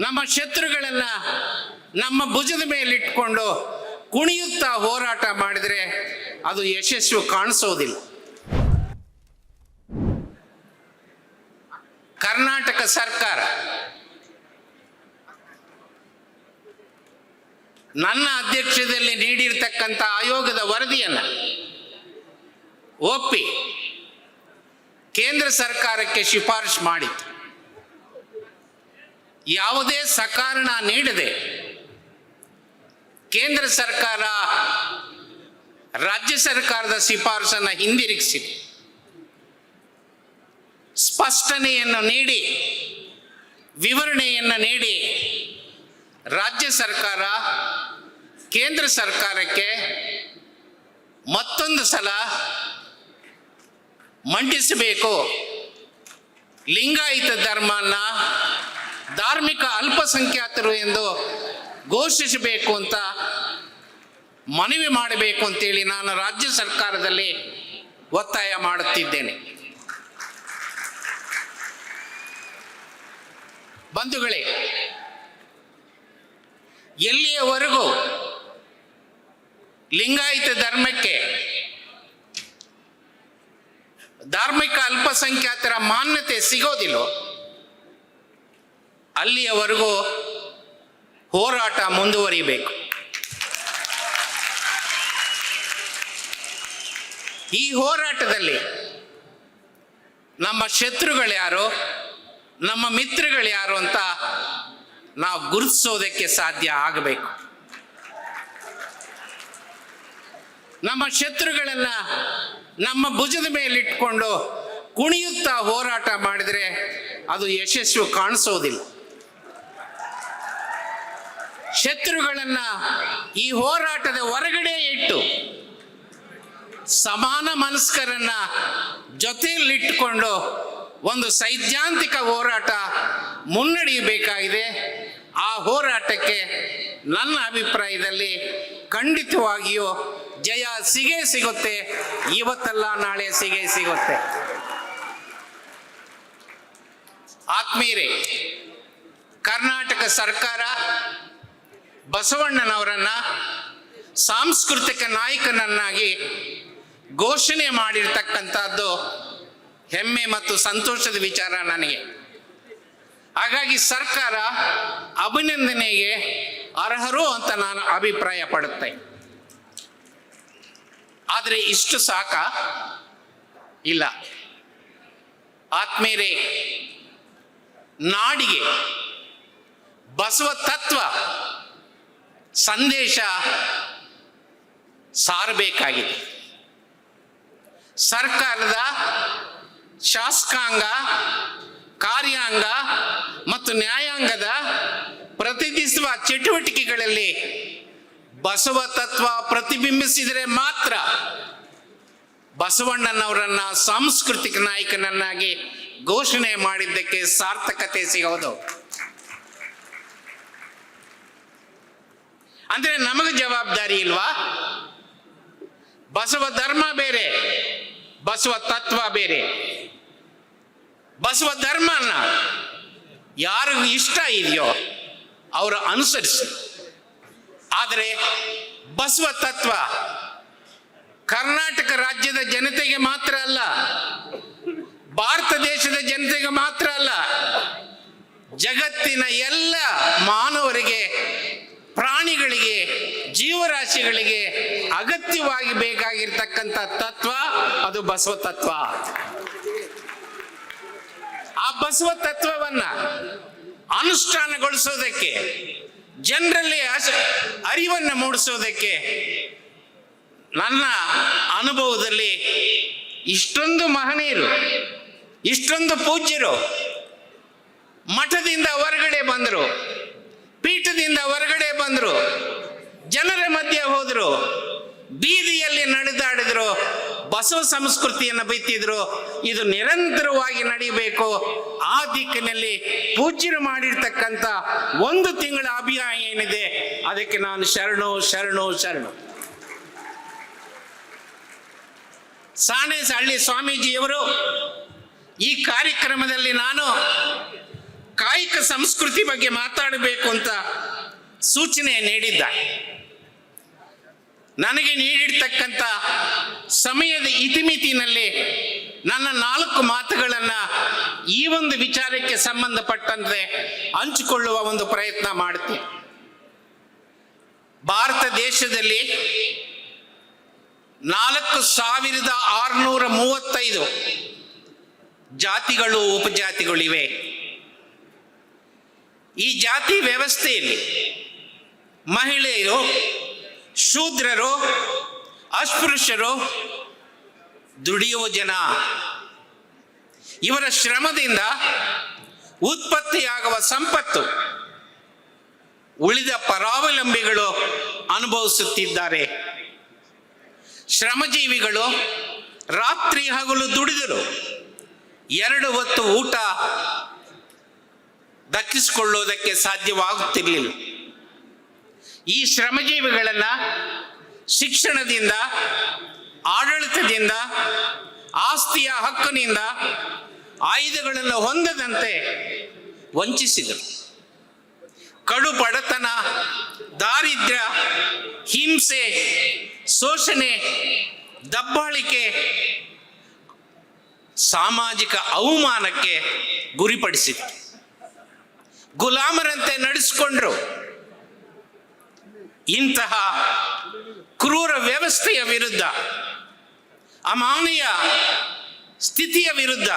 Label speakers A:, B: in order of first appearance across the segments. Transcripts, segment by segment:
A: ನಮ್ಮ ಶತ್ರುಗಳನ್ನ ನಮ್ಮ ಭುಜದ ಮೇಲೆ ಇಟ್ಕೊಂಡು ಕುಣಿಯುತ್ತಾ ಹೋರಾಟ ಮಾಡಿದರೆ ಅದು ಯಶಸ್ಸು ಕಾಣಿಸೋದಿಲ್ಲ. ಕರ್ನಾಟಕ ಸರ್ಕಾರ ನನ್ನ ಅಧ್ಯಕ್ಷದಲ್ಲಿ ನೀಡಿರ್ತಕ್ಕಂಥ ಆಯೋಗದ ವರದಿಯನ್ನು ಒಪ್ಪಿ ಕೇಂದ್ರ ಸರ್ಕಾರಕ್ಕೆ ಶಿಫಾರಸು ಮಾಡಿತು ಯಾವುದೇ ಸಕಾರಣ ನೀಡದೆ ಕೇಂದ್ರ ಸರ್ಕಾರ, ರಾಜ್ಯ ಸರ್ಕಾರದ ಶಿಫಾರಸನ್ನು ಹಿಂದಿರುಗಿಸಿದೆ. ಸ್ಪಷ್ಟನೆಯನ್ನು ನೀಡಿ, ವಿವರಣೆಯನ್ನು ನೀಡಿ ರಾಜ್ಯ ಸರ್ಕಾರ, ಕೇಂದ್ರ ಸರ್ಕಾರಕ್ಕೆ ಮತ್ತೊಂದು ಸಲ ಮಂಡಿಸಬೇಕು. ಲಿಂಗಾಯತ ಧರ್ಮನ ಧಾರ್ಮಿಕ ಅಲ್ಪಸಂಖ್ಯಾತರು ಎಂದು ಘೋಷಿಸಬೇಕು ಅಂತ ಮನವಿ ಮಾಡಬೇಕು ಅಂತೇಳಿ ನಾನು ರಾಜ್ಯ ಸರ್ಕಾರದಲ್ಲಿ ಒತ್ತಾಯ ಮಾಡುತ್ತಿದ್ದೇನೆ. ಬಂಧುಗಳೇ, ಎಲ್ಲಿಯವರೆಗೂ ಲಿಂಗಾಯತ ಧರ್ಮಕ್ಕೆ ಧಾರ್ಮಿಕ ಅಲ್ಪಸಂಖ್ಯಾತರ ಮಾನ್ಯತೆ ಸಿಗೋದಿಲ್ಲೋ ಅಲ್ಲಿಯವರೆಗೂ ಹೋರಾಟ ಮುಂದುವರಿಬೇಕು. ಈ ಹೋರಾಟದಲ್ಲಿ ನಮ್ಮ ಶತ್ರುಗಳು ಯಾರು, ನಮ್ಮ ಮಿತ್ರಗಳು ಯಾರು ಅಂತ ನಾವು ಗುರುತಿಸೋದಕ್ಕೆ ಸಾಧ್ಯ ಆಗಬೇಕು. ನಮ್ಮ ಶತ್ರುಗಳನ್ನ ನಮ್ಮ ಭುಜದ ಮೇಲೆ ಇಟ್ಕೊಂಡು ಕುಣಿಯುತ್ತಾ ಹೋರಾಟ ಮಾಡಿದರೆ ಅದು ಯಶಸ್ಸು ಕಾಣಿಸೋದಿಲ್ಲ. ಶತ್ರುಗಳನ್ನ ಈ ಹೋರಾಟದ ಹೊರಗಡೆ ಇಟ್ಟು ಸಮಾನ ಮನಸ್ಕರನ್ನ ಜೊತೆಯಲ್ಲಿಟ್ಟುಕೊಂಡು ಒಂದು ಸೈದ್ಧಾಂತಿಕ ಹೋರಾಟ ಮುನ್ನಡೆಯಬೇಕಾಗಿದೆ. ಆ ಹೋರಾಟಕ್ಕೆ ನನ್ನ ಅಭಿಪ್ರಾಯದಲ್ಲಿ ಖಂಡಿತವಾಗಿಯೂ ಜಯ ಸಿಗೇ ಸಿಗುತ್ತೆ, ಇವತ್ತಲ್ಲ ನಾಳೆ ಸಿಗೇ ಸಿಗುತ್ತೆ. ಆತ್ಮೀಯರೇ, ಕರ್ನಾಟಕ ಸರ್ಕಾರ ಬಸವಣ್ಣನವರನ್ನ ಸಾಂಸ್ಕೃತಿಕ ನಾಯಕನನ್ನಾಗಿ ಘೋಷಣೆ ಮಾಡಿರ್ತಕ್ಕಂಥದ್ದು ಹೆಮ್ಮೆ ಮತ್ತು ಸಂತೋಷದ ವಿಚಾರ ನನಗೆ. ಹಾಗಾಗಿ ಸರ್ಕಾರ ಅಭಿನಂದನೆಗೆ ಅರ್ಹರು ಅಂತ ನಾನು ಅಭಿಪ್ರಾಯ ಪಡುತ್ತೆ ಆದರೆ ಇಷ್ಟು ಸಾಕ ಇಲ್ಲ. ಆತ್ಮೀಯರೇ, ನಾಡಿಗೆ ಬಸವ ತತ್ವ ಸಂದೇಶ ಸಾರಬೇಕಾಗಿದೆ. ಸರ್ಕಾರದ ಶಾಸಕಾಂಗ, ಕಾರ್ಯಾಂಗ ಮತ್ತು ನ್ಯಾಯಾಂಗದ ಪ್ರತಿನಿಧಿಸುವ ಚಟುವಟಿಕೆಗಳಲ್ಲಿ ಬಸವ ತತ್ವ ಪ್ರತಿಬಿಂಬಿಸಿದರೆ ಮಾತ್ರ ಬಸವಣ್ಣನವರನ್ನ ಸಾಂಸ್ಕೃತಿಕ ನಾಯಕನನ್ನಾಗಿ ಘೋಷಣೆ ಮಾಡಿದ್ದಕ್ಕೆ ಸಾರ್ಥಕತೆ ಸಿಗೋದು. ಅಂದ್ರೆ ನಮಗೆ ಜವಾಬ್ದಾರಿ ಇಲ್ವಾ? ಬಸವ ಧರ್ಮ ಬೇರೆ, ಬಸವ ತತ್ವ ಬೇರೆ. ಬಸವ ಧರ್ಮನ ಯಾರಿಗೂ ಇಷ್ಟ ಇದೆಯೋ ಅವರು ಅನುಸರಿಸಿ. ಆದರೆ ಬಸವ ತತ್ವ ಕರ್ನಾಟಕ ರಾಜ್ಯದ ಜನತೆಗೆ ಮಾತ್ರ ಅಲ್ಲ, ಭಾರತ ದೇಶದ ಜನತೆಗೆ ಮಾತ್ರ ಅಲ್ಲ, ಜಗತ್ತಿನ ಎಲ್ಲ ಮಾನವರಿಗೆ ಪ್ರಾಣಿಗಳಿಗೆ, ಜೀವರಾಶಿಗಳಿಗೆ ಅಗತ್ಯವಾಗಿ ಬೇಕಾಗಿರ್ತಕ್ಕಂಥ ತತ್ವ ಅದು ಬಸವ ತತ್ವ ಆ ಬಸವ ತತ್ವವನ್ನ ಅನುಷ್ಠಾನಗೊಳಿಸೋದಕ್ಕೆ, ಜನರಲ್ಲಿ ಅರಿವನ್ನು ಮೂಡಿಸೋದಕ್ಕೆ ನನ್ನ ಅನುಭವದಲ್ಲಿ ಇಷ್ಟೊಂದು ಮಹನೀಯರು, ಇಷ್ಟೊಂದು ಪೂಜ್ಯರು ಮಠದಿಂದ ಹೊರಗಡೆ ಬಂದರು. ಪೀಠದಿಂದ ಹೊರಗಡೆ ಬಂದರು. ಜನರ ಮಧ್ಯೆ ಹೋದರು. ಬೀದಿಯಲ್ಲಿ ನಡೆದಾಡಿದ್ರು. ಬಸವ ಸಂಸ್ಕೃತಿಯನ್ನು ಬೈತಿದ್ರು. ಇದು ನಿರಂತರವಾಗಿ ನಡೀಬೇಕು. ಆ ದಿಕ್ಕಿನಲ್ಲಿ ಪೂಜ್ಯರು ಮಾಡಿರ್ತಕ್ಕಂಥ ಒಂದು ತಿಂಗಳ ಅಭಿಯಾನ ಏನಿದೆ, ಅದಕ್ಕೆ ನಾನು ಶರಣು ಶರಣು ಶರಣು. ಸಾಣೇಸ ಹಳ್ಳಿ ಸ್ವಾಮೀಜಿಯವರು ಈ ಕಾರ್ಯಕ್ರಮದಲ್ಲಿ ನಾನು ಕಾಯಿಕ ಸಂಸ್ಕೃತಿ ಬಗ್ಗೆ ಮಾತಾಡಬೇಕು ಅಂತ ಸೂಚನೆ ನೀಡಿದ್ದ ನನಗೆ ನೀಡಿರ್ತಕ್ಕಂಥ ಸಮಯದ ಇತಿಮಿತಿನಲ್ಲಿ ನನ್ನ ನಾಲ್ಕು ಮಾತುಗಳನ್ನು ಈ ಒಂದು ವಿಚಾರಕ್ಕೆ ಸಂಬಂಧಪಟ್ಟಂತೆ ಹಂಚಿಕೊಳ್ಳುವ ಒಂದು ಪ್ರಯತ್ನ ಮಾಡ್ತೀನಿ. ಭಾರತ ದೇಶದಲ್ಲಿ ನಾಲ್ಕು ಸಾವಿರದ ಆರುನೂರ ಮೂವತ್ತೈದು ಜಾತಿಗಳು ಉಪಜಾತಿಗಳಿವೆ ಈ ಜಾತಿ ವ್ಯವಸ್ಥೆಯಲ್ಲಿ ಮಹಿಳೆಯರು, ಶೂದ್ರರು, ಅಸ್ಪೃಶ್ಯರು ದುಡಿಯುವ ಜನ. ಇವರ ಶ್ರಮದಿಂದ ಉತ್ಪತ್ತಿಯಾಗುವ ಸಂಪತ್ತು ಉಳಿದ ಪರಾವಲಂಬಿಗಳು ಅನುಭವಿಸುತ್ತಿದ್ದಾರೆ. ಶ್ರಮಜೀವಿಗಳು ರಾತ್ರಿ ಹಗಲು ದುಡಿದರು, ಎರಡು ಹೊತ್ತು ಊಟ ದಕ್ಕಿಸಿಕೊಳ್ಳುವುದಕ್ಕೆ ಸಾಧ್ಯವಾಗುತ್ತಿರಲಿಲ್ಲ. ಈ ಶ್ರಮಜೀವಿಗಳನ್ನ ಶಿಕ್ಷಣದಿಂದ, ಆಡಳಿತದಿಂದ, ಆಸ್ತಿಯ ಹಕ್ಕಿನಿಂದ ಆಯುಧಗಳನ್ನು ಹೊಂದದಂತೆ ವಂಚಿಸಿದರು. ಕಡು ಬಡತನ ದಾರಿದ್ರ್ಯ, ಹಿಂಸೆ, ಶೋಷಣೆ, ದಬ್ಬಾಳಿಕೆ, ಸಾಮಾಜಿಕ ಅವಮಾನಕ್ಕೆ ಗುರಿಪಡಿಸಿತು ಗುಲಾಮರಂತೆ ನಡೆಸಿಕೊಂಡ್ರು. ಇಂತಹ ಕ್ರೂರ ವ್ಯವಸ್ಥೆಯ ವಿರುದ್ಧ ಅಮಾನೀಯ ಸ್ಥಿತಿಯ ವಿರುದ್ಧ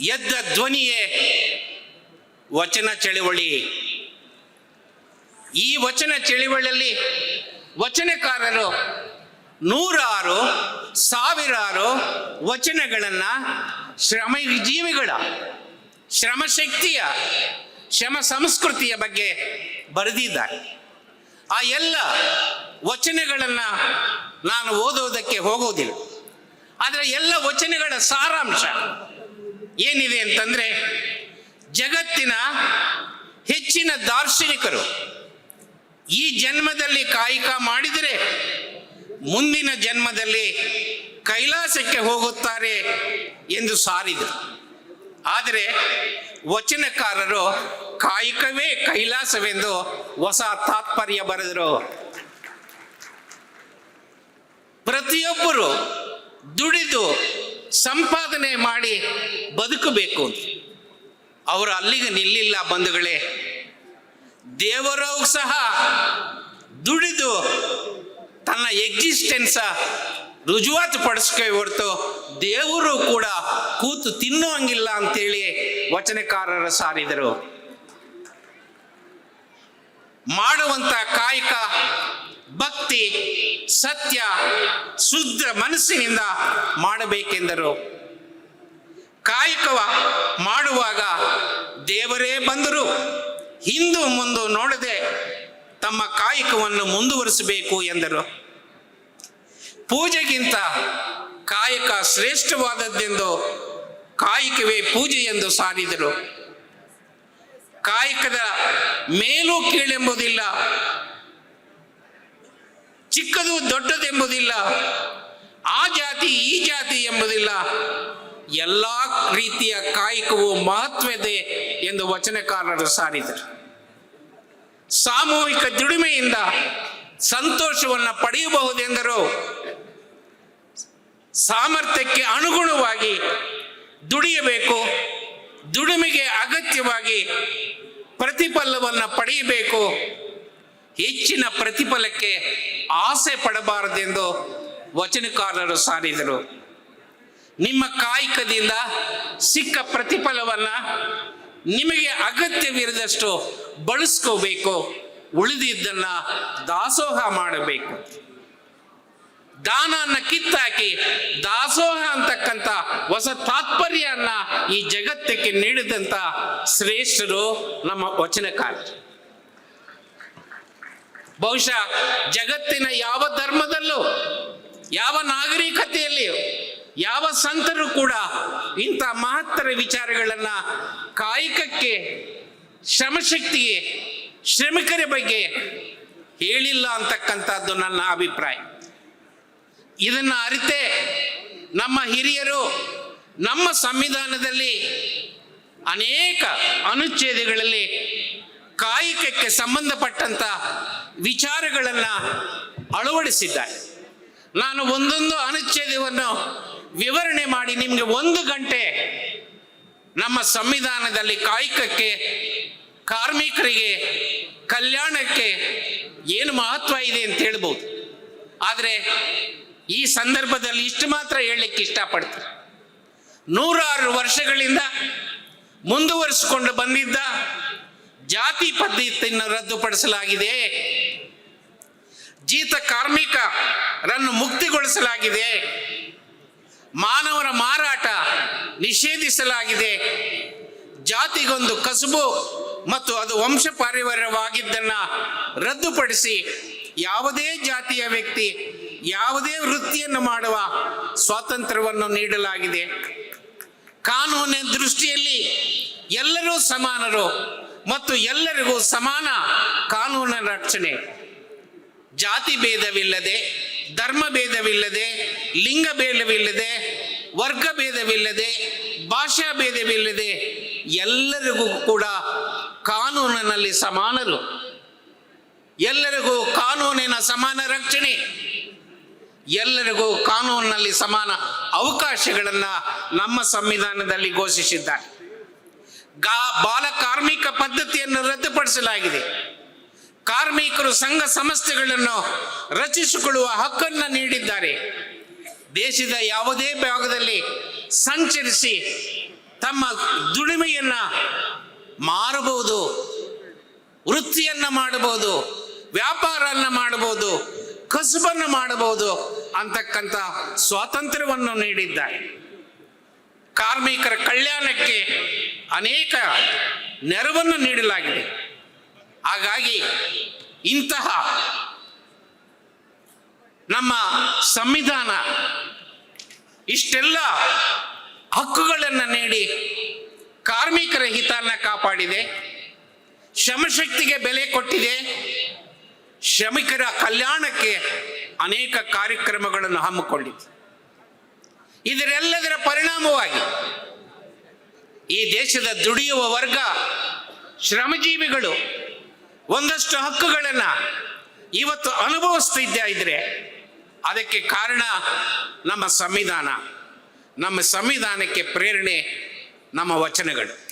A: ಎದ್ದ ಧ್ವನಿಯೇ ವಚನ ಚಳವಳಿ. ಈ ವಚನ ಚಳವಳಿಯಲ್ಲಿ ವಚನಕಾರರು ನೂರಾರು, ಸಾವಿರಾರು ವಚನಗಳನ್ನು ಶ್ರಮಜೀವಿಗಳ ಶ್ರಮಶಕ್ತಿಯ ಶ್ರಮ ಸಂಸ್ಕೃತಿಯ ಬಗ್ಗೆ ಬರೆದಿದ್ದಾರೆ. ಆ ಎಲ್ಲ ವಚನಗಳನ್ನು ನಾನು ಓದೋದಕ್ಕೆ ಹೋಗೋದಿಲ್ಲ ಆದರೆ ಎಲ್ಲ ವಚನಗಳ ಸಾರಾಂಶ ಏನಿದೆ ಅಂತಂದರೆ, ಜಗತ್ತಿನ ಹೆಚ್ಚಿನ ದಾರ್ಶನಿಕರು ಈ ಜನ್ಮದಲ್ಲಿ ಕಾಯಕ ಮಾಡಿದರೆ ಮುಂದಿನ ಜನ್ಮದಲ್ಲಿ ಕೈಲಾಸಕ್ಕೆ ಹೋಗುತ್ತಾರೆ ಎಂದು ಸಾರಿದರು. ಆದರೆ ವಚನಕಾರರು ಕಾಯಕವೇ ಕೈಲಾಸವೆಂದು ಹೊಸ ತಾತ್ಪರ್ಯ ಬರೆದರು. ಪ್ರತಿಯೊಬ್ಬರು ದುಡಿದು ಸಂಪಾದನೆ ಮಾಡಿ ಬದುಕಬೇಕು ಅವರು ಅಲ್ಲಿಗೆ ನಿಲ್ಲಿಲ್ಲ ಬಂಧುಗಳೇ. ದೇವರು ಸಹ ದುಡಿದು ತನ್ನ ಎಕ್ಸಿಸ್ಟೆನ್ಸ ರುಜುವಾತು ಪಡಿಸ್ಕೋ ಹೊರತು ದೇವರು ಕೂಡ ಕೂತು ತಿನ್ನುವಂಗಿಲ್ಲ ಅಂತೇಳಿ ವಚನಕಾರರ ಸಾರಿದರು. ಮಾಡುವಂತ ಕಾಯಕ ಭಕ್ತಿ, ಸತ್ಯ, ಶುದ್ಧ ಮನಸ್ಸಿನಿಂದ ಮಾಡಬೇಕೆಂದರು. ಕಾಯಕವ ಮಾಡುವಾಗ ದೇವರೇ ಬಂದರು. ಹಿಂದು ಮುಂದು ನೋಡದೆ ತಮ್ಮ ಕಾಯಕವನ್ನು ಮುಂದುವರಿಸಬೇಕು ಎಂದರು. ಪೂಜೆಗಿಂತ ಕಾಯಕ ಶ್ರೇಷ್ಠವಾದದ್ದೆಂದು ಕಾಯಕವೇ ಪೂಜೆ ಎಂದು ಸಾರಿದರು. ಕಾಯಕದ ಮೇಲೂ ಕೀಳೆಂಬುದಿಲ್ಲ, ಚಿಕ್ಕದು ದೊಡ್ಡದೆಂಬುದಿಲ್ಲ, ಆ ಜಾತಿ ಈ ಜಾತಿ ಎಂಬುದಿಲ್ಲ. ಎಲ್ಲ ರೀತಿಯ ಕಾಯಕವು ಮಹತ್ವದೆ ಎಂದು ವಚನಕಾರರು ಸಾರಿದರು. ಸಾಮೂಹಿಕ ದುಡಿಮೆಯಿಂದ ಸಂತೋಷವನ್ನು ಪಡೆಯಬಹುದೆಂದರು. ಸಾಮರ್ಥ್ಯಕ್ಕೆ ಅನುಗುಣವಾಗಿ ದುಡಿಯಬೇಕು, ದುಡಿಮೆಗೆ ಅಗತ್ಯವಾಗಿ ಪ್ರತಿಫಲವನ್ನು ಪಡೆಯಬೇಕು. ಹೆಚ್ಚಿನ ಪ್ರತಿಫಲಕ್ಕೆ ಆಸೆ ಪಡಬಾರದೆಂದು ವಚನಕಾರರು ಸಾರಿದರು. ನಿಮ್ಮ ಕಾಯಕದಿಂದ ಸಿಕ್ಕ ಪ್ರತಿಫಲವನ್ನು ನಿಮಗೆ ಅಗತ್ಯವಿರದಷ್ಟು ಬಳಸ್ಕೋಬೇಕು. ಉಳಿದಿದ್ದನ್ನು ದಾಸೋಹ ಮಾಡಬೇಕು. ದಾನನ್ನ ಕಿತ್ತಾಕಿ ದಾಸೋಹ ಅಂತಕ್ಕಂಥ ಹೊಸ ತಾತ್ಪರ್ಯನ್ನ ಈ ಜಗತ್ತಕ್ಕೆ ನೀಡಿದಂತ ಶ್ರೇಷ್ಠರು ನಮ್ಮ ವಚನಕಾರ ಬಹುಶಃ ಜಗತ್ತಿನ ಯಾವ ಧರ್ಮದಲ್ಲೂ, ಯಾವ ನಾಗರಿಕತೆಯಲ್ಲಿಯೂ ಯಾವ ಸಂತರು ಕೂಡ ಇಂಥ ಮಹತ್ತರ ವಿಚಾರಗಳನ್ನು ಕಾಯಕಕ್ಕೆ ಶ್ರಮಶಕ್ತಿಗೆ, ಶ್ರಮಿಕರ ಬಗ್ಗೆ ಹೇಳಿಲ್ಲ ಅಂತಕ್ಕಂಥದ್ದು ನನ್ನ ಅಭಿಪ್ರಾಯ. ಇದನ್ನ ಅರಿತೆ ನಮ್ಮ ಹಿರಿಯರು ನಮ್ಮ ಸಂವಿಧಾನದಲ್ಲಿ ಅನೇಕ ಅನುಚ್ಛೇದಗಳಲ್ಲಿ ಕಾಯಕಕ್ಕೆ ಸಂಬಂಧಪಟ್ಟಂತ ವಿಚಾರಗಳನ್ನು ಅಳವಡಿಸಿದ್ದಾರೆ. ನಾನು ಒಂದೊಂದು ಅನುಚ್ಛೇದವನ್ನು ವಿವರಣೆ ಮಾಡಿ ನಿಮಗೆ ಒಂದು ಗಂಟೆ ನಮ್ಮ ಸಂವಿಧಾನದಲ್ಲಿ ಕಾಯಕಕ್ಕೆ, ಕಾರ್ಮಿಕರಿಗೆ, ಕಲ್ಯಾಣಕ್ಕೆ ಏನು ಮಹತ್ವ ಇದೆ ಅಂತ ಹೇಳ್ಬೋದು. ಆದರೆ ಈ ಸಂದರ್ಭದಲ್ಲಿ ಇಷ್ಟು ಮಾತ್ರ ಹೇಳಲಿಕ್ಕೆ ಇಷ್ಟಪಡ್ತೀನಿ. ನೂರಾರು ವರ್ಷಗಳಿಂದ ಮುಂದುವರಿಸಿಕೊಂಡು ಬಂದಿದ್ದ ಜಾತಿ ಪದ್ಧತಿಯನ್ನು ರದ್ದುಪಡಿಸಲಾಗಿದೆ. ಜೀತ ಕಾರ್ಮಿಕರನ್ನು ಮುಕ್ತಿಗೊಳಿಸಲಾಗಿದೆ. ಮಾನವರ ಮಾರಾಟ ನಿಷೇಧಿಸಲಾಗಿದೆ. ಜಾತಿಗೊಂದು ಕಸುಬು ಮತ್ತು ಅದು ವಂಶ ಪಾರಿವಾರ್ಯವಾಗಿದ್ದನ್ನು ರದ್ದುಪಡಿಸಿ ಯಾವುದೇ ಜಾತಿಯ ವ್ಯಕ್ತಿ ಯಾವುದೇ ವೃತ್ತಿಯನ್ನು ಮಾಡುವ ಸ್ವಾತಂತ್ರ್ಯವನ್ನು ನೀಡಲಾಗಿದೆ. ಕಾನೂನಿನ ದೃಷ್ಟಿಯಲ್ಲಿ ಎಲ್ಲರೂ ಸಮಾನರು ಮತ್ತು ಎಲ್ಲರಿಗೂ ಸಮಾನ ಕಾನೂನಿನ ರಕ್ಷಣೆ. ಜಾತಿ ಭೇದವಿಲ್ಲದೆ, ಧರ್ಮ ಭೇದವಿಲ್ಲದೆ, ಲಿಂಗ ಭೇದವಿಲ್ಲದೆ, ವರ್ಗ ಭೇದವಿಲ್ಲದೆ, ಭಾಷಾ ಭೇದವಿಲ್ಲದೆ ಎಲ್ಲರಿಗೂ ಕೂಡ ಕಾನೂನಿನಲ್ಲಿ ಸಮಾನರು. ಎಲ್ಲರಿಗೂ ಕಾನೂನಿನ ಸಮಾನ ರಕ್ಷಣೆ. ಎಲ್ಲರಿಗೂ ಕಾನೂನಿನಲ್ಲಿ ಸಮಾನ ಅವಕಾಶಗಳನ್ನು ನಮ್ಮ ಸಂವಿಧಾನದಲ್ಲಿ ಘೋಷಿಸಿದ್ದಾರೆ. ಗಾ ಬಾಲ ಕಾರ್ಮಿಕ ಪದ್ಧತಿಯನ್ನು ರದ್ದುಪಡಿಸಲಾಗಿದೆ. ಕಾರ್ಮಿಕರು ಸಂಘ ಸಂಸ್ಥೆಗಳನ್ನು ರಚಿಸಿಕೊಳ್ಳುವ ಹಕ್ಕನ್ನು ನೀಡಿದ್ದಾರೆ. ದೇಶದ ಯಾವುದೇ ಭಾಗದಲ್ಲಿ ಸಂಚರಿಸಿ ತಮ್ಮ ದುಡಿಮೆಯನ್ನ ಮಾರಬಹುದು, ವೃತ್ತಿಯನ್ನ ಮಾಡಬಹುದು ವ್ಯಾಪಾರನ್ನ ಮಾಡಬಹುದು, ಕಸುಬನ್ನು ಮಾಡಬಹುದು ಅಂತಕ್ಕಂಥ ಸ್ವಾತಂತ್ರ್ಯವನ್ನು ನೀಡಿದ್ದಾರೆ. ಕಾರ್ಮಿಕರ ಕಲ್ಯಾಣಕ್ಕೆ ಅನೇಕ ನೆರವನ್ನು ನೀಡಲಾಗಿದೆ. ಹಾಗಾಗಿ ಇಂತಹ ನಮ್ಮ ಸಂವಿಧಾನ ಇಷ್ಟೆಲ್ಲ ಹಕ್ಕುಗಳನ್ನು ನೀಡಿ ಕಾರ್ಮಿಕರ ಹಿತನ ಕಾಪಾಡಿದೆ, ಶ್ರಮಶಕ್ತಿಗೆ ಬೆಲೆ ಕೊಟ್ಟಿದೆ ಶ್ರಮಿಕರ ಕಲ್ಯಾಣಕ್ಕೆ ಅನೇಕ ಕಾರ್ಯಕ್ರಮಗಳನ್ನು ಹಮ್ಮಿಕೊಂಡಿದೆ ಇದರೆಲ್ಲದರ ಪರಿಣಾಮವಾಗಿ ಈ ದೇಶದ ದುಡಿಯುವ ವರ್ಗ, ಶ್ರಮಜೀವಿಗಳು ಒಂದಷ್ಟು ಹಕ್ಕುಗಳನ್ನು ಇವತ್ತು ಅನುಭವಿಸ್ತಿದ್ದ ಇದ್ರೆ ಅದಕ್ಕೆ ಕಾರಣ ನಮ್ಮ ಸಂವಿಧಾನ. ನಮ್ಮ ಸಂವಿಧಾನಕ್ಕೆ ಪ್ರೇರಣೆ ನಮ್ಮ ವಚನಗಳು.